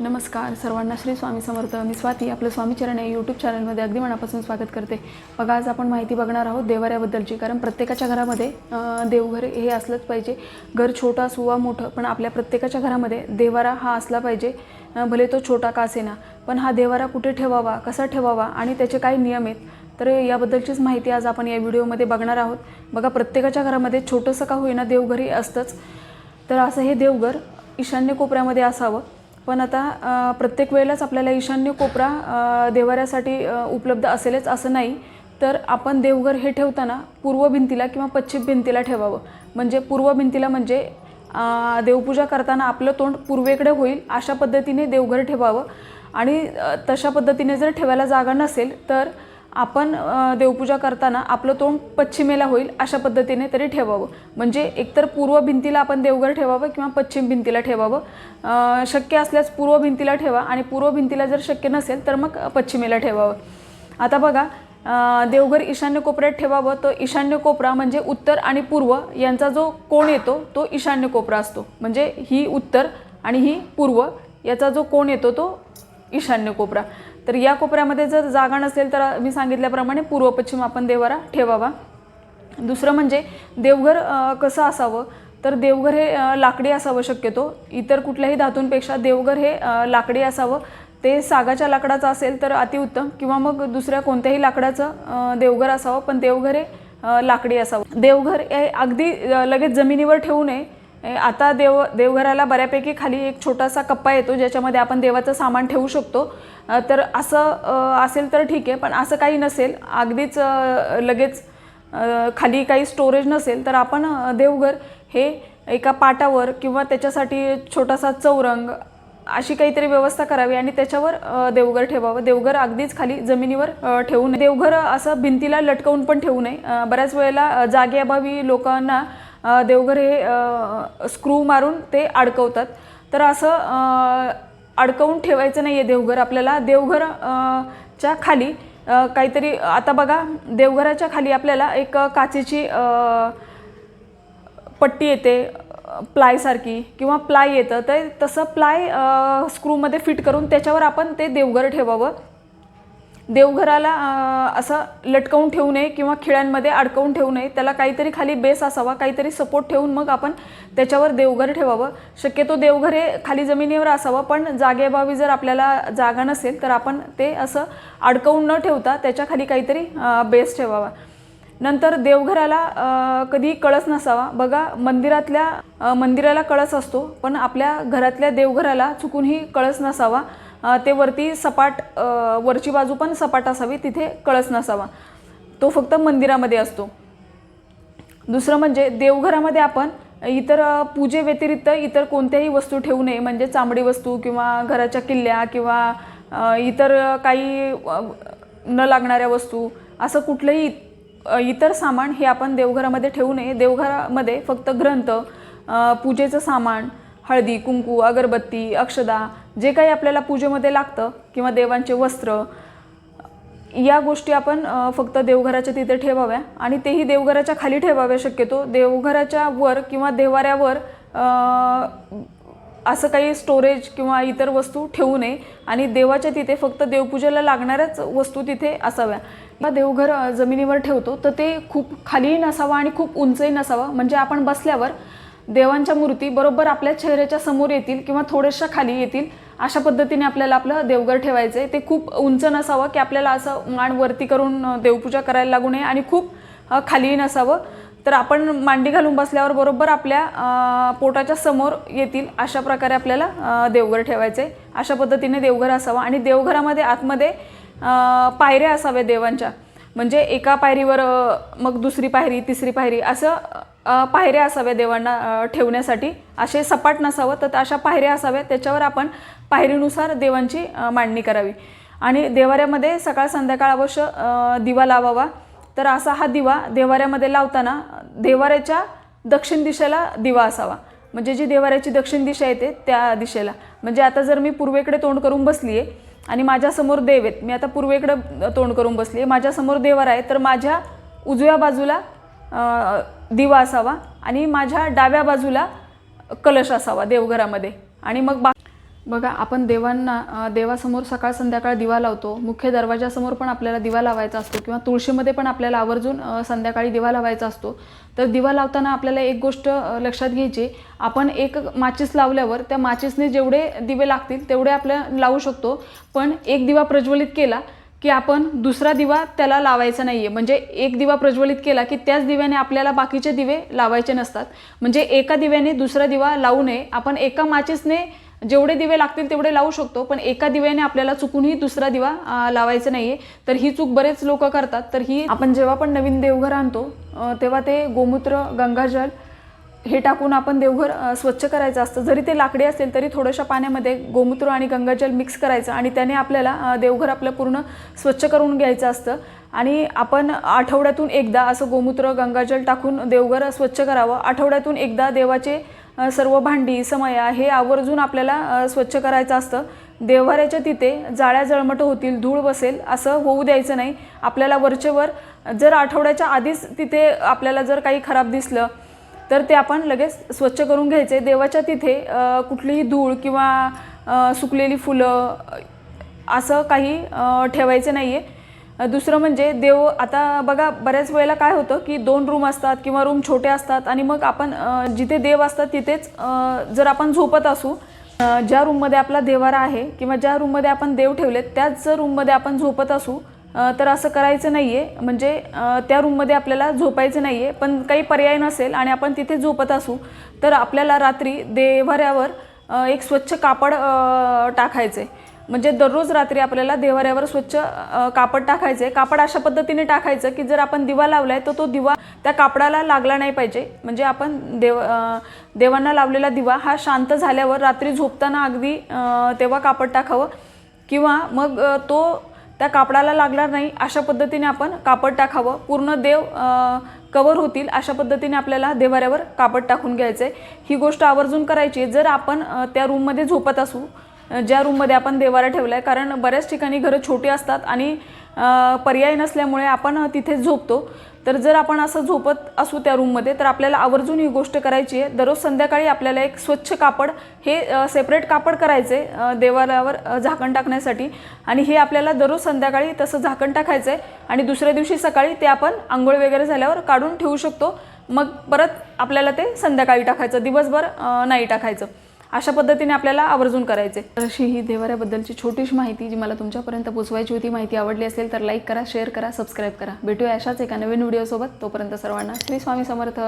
नमस्कार सर्वांना श्री स्वामी समर्थ. मी स्वाती आपलं स्वामीचरण या यूट्यूब चॅनलमध्ये अगदी मनापासून स्वागत करते. बघा आज आपण माहिती बघणार आहोत देवाऱ्याबद्दलची. कारण प्रत्येकाच्या घरामध्ये देवघर हे असलंच पाहिजे. घर छोटा सुवा मोठं पण आपल्या प्रत्येकाच्या घरामध्ये देवारा हा असला पाहिजे. भले तो छोटा का असेना पण हा देवारा कुठे ठेवावा कसा ठेवावा आणि त्याचे काय नियम आहेत तर याबद्दलचीच माहिती आज आपण या व्हिडिओमध्ये बघणार आहोत. बघा प्रत्येकाच्या घरामध्ये छोटंसं का होईना देवघर हे असतंच. तर असं हे देवघर ईशान्य कोपऱ्यामध्ये असावं. पण आता प्रत्येक वेळेलाच आपल्याला ईशान्य कोपरा देवाऱ्यासाठी उपलब्ध असेलच असं नाही. तर आपण देवघर हे ठेवताना पूर्व भिंतीला किंवा पश्चिम भिंतीला ठेवावं. म्हणजे पूर्व भिंतीला म्हणजे देवपूजा करताना आपलं तोंड पूर्वेकडे होईल अशा पद्धतीने देवघर ठेवावं. आणि तशा पद्धतीने जर ठेवायला जागा नसेल तर आपण देवपूजा करताना आपलं तोंड पश्चिमेला होईल अशा पद्धतीने तरी ठेवावं. म्हणजे एकतर पूर्व भिंतीला आपण देवघर ठेवावं किंवा पश्चिम भिंतीला ठेवावं. शक्य असल्यास पूर्व भिंतीला ठेवा आणि पूर्व भिंतीला जर शक्य नसेल तर मग पश्चिमेला ठेवावं. आता बघा देवघर ईशान्य कोपऱ्यात ठेवावं तो ईशान्य कोपरा म्हणजे उत्तर आणि पूर्व यांचा जो कोण येतो तो ईशान्य कोपरा असतो. म्हणजे ही उत्तर आणि ही पूर्व याचा जो कोण येतो तो ईशान्य कोपरा. तर या कोपऱ्यामध्ये जर जागा नसेल तर मी सांगितल्याप्रमाणे पूर्व पश्चिम आपण देवारा ठेवावा. दुसरं म्हणजे देवघर कसं असावं? तर देवघर हे लाकडी असावं शक्यतो. इतर कुठल्याही धातूंपेक्षा देवघर हे लाकडी असावं. ते सागाच्या लाकडाचं असेल तर अतिउत्तम किंवा मग दुसऱ्या कोणत्याही लाकडाचं देवघर असावं. पण देवघर हे लाकडी असावं. देवघर हे अगदी लगेच जमिनीवर ठेवू नये. आता देव देवघराला बऱ्यापैकी खाली एक छोटासा कप्पा येतो ज्याच्यामध्ये आपण देवाचं सामान ठेवू शकतो. तर असं असेल तर ठीक आहे पण असं काही नसेल. अगदीच लगेच खाली काही स्टोरेज नसेल तर आपण देवघर हे एका पाटावर किंवा त्याच्यासाठी छोटासा चौरंग अशी काहीतरी व्यवस्था करावी आणि त्याच्यावर देवघर ठेवावं. देवघर अगदीच खाली जमिनीवर ठेवू नये. देवघर असं भिंतीला लटकवून पण ठेवू नये. बऱ्याच वेळेला जागेअभावी लोकांना देवघर हे स्क्रू मारून ते अडकवतात. तर असं अडकवून ठेवायचं नाही आहे देवघर आपल्याला. देवघर च्या खाली काहीतरी आता बघा देवघराच्या खाली आपल्याला एक काचेची पट्टी येते प्लायसारखी किंवा प्लाय येतं. तर तसं प्लाय स्क्रूमध्ये फिट करून त्याच्यावर आपण ते देवघर ठेवावं. देवघराला असं लटकवून ठेवू नये किंवा खिळ्यांमध्ये अडकवून ठेवू नये. त्याला काहीतरी खाली बेस असावा काहीतरी सपोर्ट ठेवून मग आपण त्याच्यावर देवघर ठेवावं. शक्यतो देवघर हे खाली जमिनीवर असावं पण जागेअभावी जर आपल्याला जागा नसेल तर आपण ते असं अडकवून न ठेवता त्याच्याखाली काहीतरी बेस ठेवावा. नंतर देवघराला कधी कळस नसावा. बघा मंदिरातल्या मंदिराला कळस असतो पण आपल्या घरातल्या देवघराला चुकूनही कळस नसावा. ते वरती सपाट वरची बाजू पण सपाट असावी तिथे कळस नसावा. तो फक्त मंदिरामध्ये असतो. दुसरं म्हणजे देवघरामध्ये आपण इतर पूजे पूजेव्यतिरिक्त इतर कोणत्याही वस्तू ठेवू नये. म्हणजे चामडी वस्तू किंवा घराच्या किल्ल्या किंवा इतर काही न लागणाऱ्या वस्तू असं कुठलंही इतर सामान हे आपण देवघरामध्ये ठेवू नये. देवघरामध्ये फक्त ग्रंथ पूजेचं सामान हळदी कुंकू अगरबत्ती अक्षदा जे काही आपल्याला पूजेमध्ये लागतं किंवा देवांचे वस्त्र या गोष्टी आपण फक्त देवघराच्या तिथे ठेवाव्या आणि तेही देवघराच्या खाली ठेवाव्या शक्यतो. देवघराच्या वर किंवा देवाऱ्यावर असं काही स्टोरेज किंवा इतर वस्तू ठेवू नये आणि देवाच्या तिथे फक्त देवपूजेला लागणाऱ्याच वस्तू तिथे असाव्या. किंवा देवघर जमिनीवर ठेवतो तर ते खूप खालीही नसावं आणि खूप उंचही नसावं. म्हणजे आपण बसल्यावर देवांच्या मूर्ती बरोबर आपल्या चेहऱ्याच्या समोर येतील किंवा थोड्याशा खाली येतील अशा पद्धतीने आपल्याला आपलं देवघर ठेवायचं आहे ते खूप उंच नसावं की आपल्याला असं मान वरती करून देवपूजा करायला लागू नये आणि खूप खालीही नसावं. तर आपण मांडी घालून बसल्यावर बरोबर आपल्या पोटाच्या समोर येतील अशा प्रकारे आपल्याला देवघर ठेवायचे अशा पद्धतीने देवघर असावं आणि देवघरामध्ये आतमध्ये पायऱ्या असाव्या देवांच्या. म्हणजे एका पायरीवर मग दुसरी पायरी तिसरी पायरी असं पायऱ्या असाव्या देवांना ठेवण्यासाठी. असे सपाट नसावं तर अशा पायऱ्या असाव्या त्याच्यावर आपण पायरीनुसार देवांची मांडणी करावी. आणि देवाऱ्यामध्ये सकाळ संध्याकाळ अवश्य दिवा लावावा. तर असा हा दिवा देवाऱ्यामध्ये लावताना देवाऱ्याच्या दक्षिण दिशेला दिवा असावा. म्हणजे जी देवाऱ्याची दक्षिण दिशा येते त्या दिशेला. म्हणजे आता जर मी पूर्वेकडे तोंड करून बसली आहे आणि माझ्यासमोर देव आहेत. मी आता पूर्वेकडं तोंड करून बसली आहे माझ्यासमोर देवर आहे तर माझ्या उजव्या बाजूला दिवा असावा आणि माझ्या डाव्या बाजूला कलश असावा देवघरामध्ये. आणि मग बा बघा आपण देवांना देवासमोर सकाळ संध्याकाळ दिवा लावतो. मुख्य दरवाजासमोर पण आपल्याला दिवा लावायचा असतो किंवा तुळशीमध्ये पण आपल्याला आवर्जून संध्याकाळी दिवा लावायचा असतो. तर दिवा लावताना आपल्याला एक गोष्ट लक्षात घ्यायची. आपण एक माचीस लावल्यावर त्या माचीसने जेवढे दिवे लागतील तेवढे आपल्या लावू शकतो. पण एक दिवा प्रज्वलित केला की आपण दुसरा दिवा त्याला लावायचा नाही आहे म्हणजे एक दिवा प्रज्वलित केला की त्याच दिव्याने आपल्याला बाकीचे दिवे लावायचे नसतात. म्हणजे एका दिव्याने दुसरा दिवा लावू नये. आपण एका माचीसने जेवढे दिवे लागतील तेवढे लावू शकतो पण एका दिव्याने आपल्याला चुकूनही दुसरा दिवा लावायचा नाही आहे तर ही चूक बरेच लोक करतात. तर ही आपण जेव्हा पण नवीन देवघर आणतो तेव्हा ते गोमूत्र गंगाजल हे टाकून आपण देवघर स्वच्छ करायचं असतं. जरी ते लाकडी असेल तरी थोड्याशा पाण्यामध्ये गोमूत्र आणि गंगाजल मिक्स करायचं आणि त्याने आपल्याला देवघर आपलं पूर्ण स्वच्छ करून घ्यायचं असतं. आणि आपण आठवड्यातून एकदा असं गोमूत्र गंगाजल टाकून देवघर स्वच्छ करावं. आठवड्यातून एकदा देवाचे सर्व भांडी समया हे आवर्जून आपल्याला स्वच्छ करायचं असतं. देव्हाऱ्याच्या तिथे जाळ्या जळमट होतील धूळ बसेल असं होऊ द्यायचं नाही. आपल्याला वरचेवर जर आठवड्याच्या आधीच तिथे आपल्याला जर काही खराब दिसलं तर ते आपण लगेच स्वच्छ करून घ्यायचे. देवाच्या तिथे कुठलीही धूळ किंवा सुकलेली फुलं असं काही ठेवायचं नाही आहे दुसरं म्हणजे देव आता बघा बऱ्याच वेळेला काय होतं की दोन रूम असतात किंवा रूम छोटे असतात आणि मग आपण जिथे देव असतात तिथेच जर आपण झोपत असू ज्या रूममध्ये आपला देवारा आहे किंवा ज्या रूममध्ये आपण देव ठेवलेत त्याच जर रूममध्ये आपण झोपत असू तर असं करायचं नाही आहे म्हणजे त्या रूममध्ये आपल्याला झोपायचं नाही आहे पण काही पर्याय नसेल आणि आपण तिथे झोपत असू तर आपल्याला रात्री देवाऱ्यावर एक स्वच्छ कापड टाकायचं आहे म्हणजे दररोज रात्री आपल्याला देवाऱ्यावर स्वच्छ कापड टाकायचं आहे कापड अशा पद्धतीने टाकायचं की जर आपण दिवा लावलाय तर तो दिवा त्या कापडाला लागला नाही पाहिजे. म्हणजे आपण देव देवांना लावलेला दिवा हा शांत झाल्यावर रात्री झोपताना अगदी तेव्हा कापड टाकावं. किंवा मग तो त्या कापडाला लागणार नाही अशा पद्धतीने आपण कापड टाकावं. पूर्ण देव कवर होतील अशा पद्धतीने आपल्याला देवाऱ्यावर कापड टाकून घ्यायचं आहे ही गोष्ट आवर्जून करायची आहे. जर आपण त्या रूममध्ये झोपत असू ज्या रूममध्ये आपण देवारा ठेवला आहे कारण बऱ्याच ठिकाणी घरं छोटी असतात आणि पर्याय नसल्यामुळे आपण तिथे झोपतो. तर जर आपण असं झोपत असू त्या रूममध्ये तर आपल्याला आवर्जून ही गोष्ट करायची आहे. दररोज संध्याकाळी आपल्याला एक स्वच्छ कापड हे सेपरेट कापड करायचे देवाऱ्यावर झाकण टाकण्यासाठी. आणि हे आपल्याला दररोज संध्याकाळी तसं झाकण टाकायचं आहे आणि दुसऱ्या दिवशी सकाळी ते आपण आंघोळ वगैरे झाल्यावर काढून ठेवू शकतो. मग परत आपल्याला ते संध्याकाळी टाकायचं दिवसभर नाही टाकायचं. अशा पद्धतीने आपल्याला आवर्जून करायचे. तर अशी ही देवाऱ्याबद्दलची छोटीशी माहिती जी मला तुमच्यापर्यंत पोचवायची होती माहिती आवडली असेल तर लाईक करा शेअर करा सबस्क्राईब करा. भेटूया अशाच एका नवीन व्हिडिओसोबत तोपर्यंत सर्वांना श्री स्वामी समर्थ.